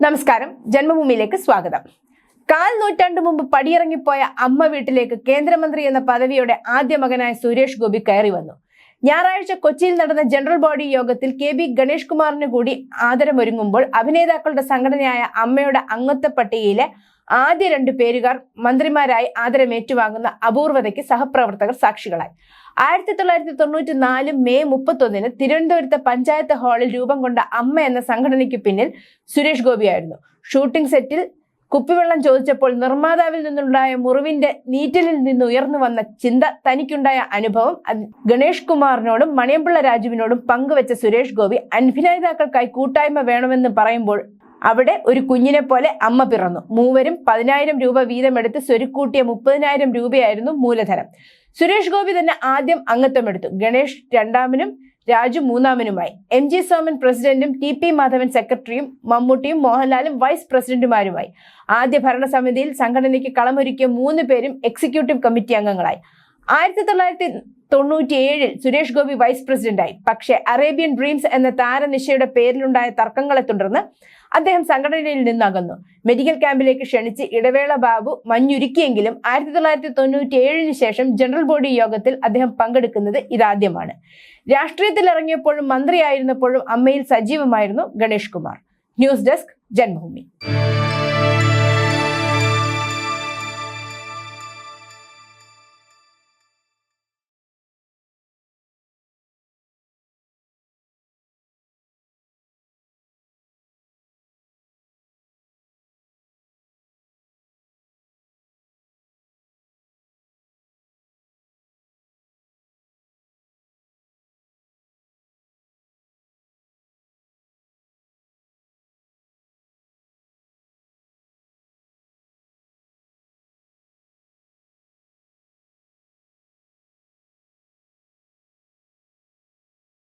നമസ്കാരം. ജന്മഭൂമിയിലേക്ക് സ്വാഗതം. കാൽ നൂറ്റാണ്ട് മുമ്പ് പടിയിറങ്ങിപ്പോയ അമ്മ വീട്ടിലേക്ക് കേന്ദ്രമന്ത്രി എന്ന പദവിയുടെ ആദ്യ മകനായ സുരേഷ് ഗോപി കയറി വന്നു. ഞായറാഴ്ച കൊച്ചിയിൽ നടന്ന ജനറൽ ബോഡി യോഗത്തിൽ കെ ബി ഗണേഷ് കുമാറിന് കൂടി ആദരമൊരുങ്ങുമ്പോൾ അഭിനേതാക്കളുടെ സംഘടനയായ അമ്മയുടെ അംഗത്വ പട്ടികയിലെ ആദ്യ രണ്ടു പേരുകാർ മന്ത്രിമാരായി ആദരം ഏറ്റുവാങ്ങുന്ന അപൂർവതയ്ക്ക് സഹപ്രവർത്തകർ സാക്ഷികളായി. ആയിരത്തി തൊള്ളായിരത്തി തൊണ്ണൂറ്റി നാല് മെയ് മുപ്പത്തൊന്നിന് തിരുവനന്തപുരത്തെ പഞ്ചായത്ത് ഹാളിൽ രൂപം കൊണ്ട അമ്മ എന്ന സംഘടനയ്ക്ക് പിന്നിൽ സുരേഷ് ഗോപിയായിരുന്നു ഷൂട്ടിംഗ് സെറ്റിൽ കുപ്പിവെള്ളം ചോദിച്ചപ്പോൾ നിർമ്മാതാവിൽ നിന്നുണ്ടായ മുറിവിന്റെ നീറ്റലിൽ നിന്ന് ഉയർന്നു വന്ന ചിന്ത തനിക്കുണ്ടായ അനുഭവം ഗണേഷ് കുമാറിനോടും മണിയമ്പിള്ള രാജുവിനോടും പങ്കുവെച്ച സുരേഷ് ഗോപി അഭിനേതാക്കൾക്കായി കൂട്ടായ്മ വേണമെന്ന് പറയുമ്പോൾ അവിടെ ഒരു കുഞ്ഞിനെ പോലെ അമ്മ പിറന്നു. മൂവരും പതിനായിരം രൂപ വീതമെടുത്ത് സ്വരുക്കൂട്ടിയ മുപ്പതിനായിരം രൂപയായിരുന്നു മൂലധനം. സുരേഷ് ഗോപി തന്നെ ആദ്യം അംഗത്വം എടുത്തു ഗണേഷ് രണ്ടാമനും രാജു മൂന്നാമനുമായി. എം ജി സോമൻ പ്രസിഡന്റും ടി പി മാധവൻ സെക്രട്ടറിയും മമ്മൂട്ടിയും മോഹൻലാലും വൈസ് പ്രസിഡന്റുമാരുമായി. ആദ്യ ഭരണസമിതിയിൽ സംഘടനയ്ക്ക് കളമൊരുക്കിയ മൂന്ന് പേരും എക്സിക്യൂട്ടീവ് കമ്മിറ്റി അംഗങ്ങളായി. ആയിരത്തി തൊള്ളായിരത്തി തൊണ്ണൂറ്റി ഏഴിൽ സുരേഷ് ഗോപി വൈസ് പ്രസിഡന്റായി. പക്ഷേ അറേബ്യൻ ഡ്രീംസ് എന്ന താരനിശയുടെ പേരിലുണ്ടായ തർക്കങ്ങളെ തുടർന്ന് അദ്ദേഹം സംഘടനയിൽ നിന്നകന്നു. മെഡിക്കൽ ക്യാമ്പിലേക്ക് ക്ഷണിച്ച് ഇടവേള ബാബു മഞ്ഞുരുക്കിയെങ്കിലും ആയിരത്തി തൊള്ളായിരത്തി തൊണ്ണൂറ്റി ഏഴിന് ശേഷം ജനറൽ ബോഡി യോഗത്തിൽ അദ്ദേഹം പങ്കെടുക്കുന്നത് ഇതാദ്യമാണ്. രാഷ്ട്രീയത്തിൽ ഇറങ്ങിയപ്പോഴും മന്ത്രിയായിരുന്നപ്പോഴും അമ്മയിൽ സജീവമായിരുന്നു Ganesh Kumar. News desk Janmabhumi.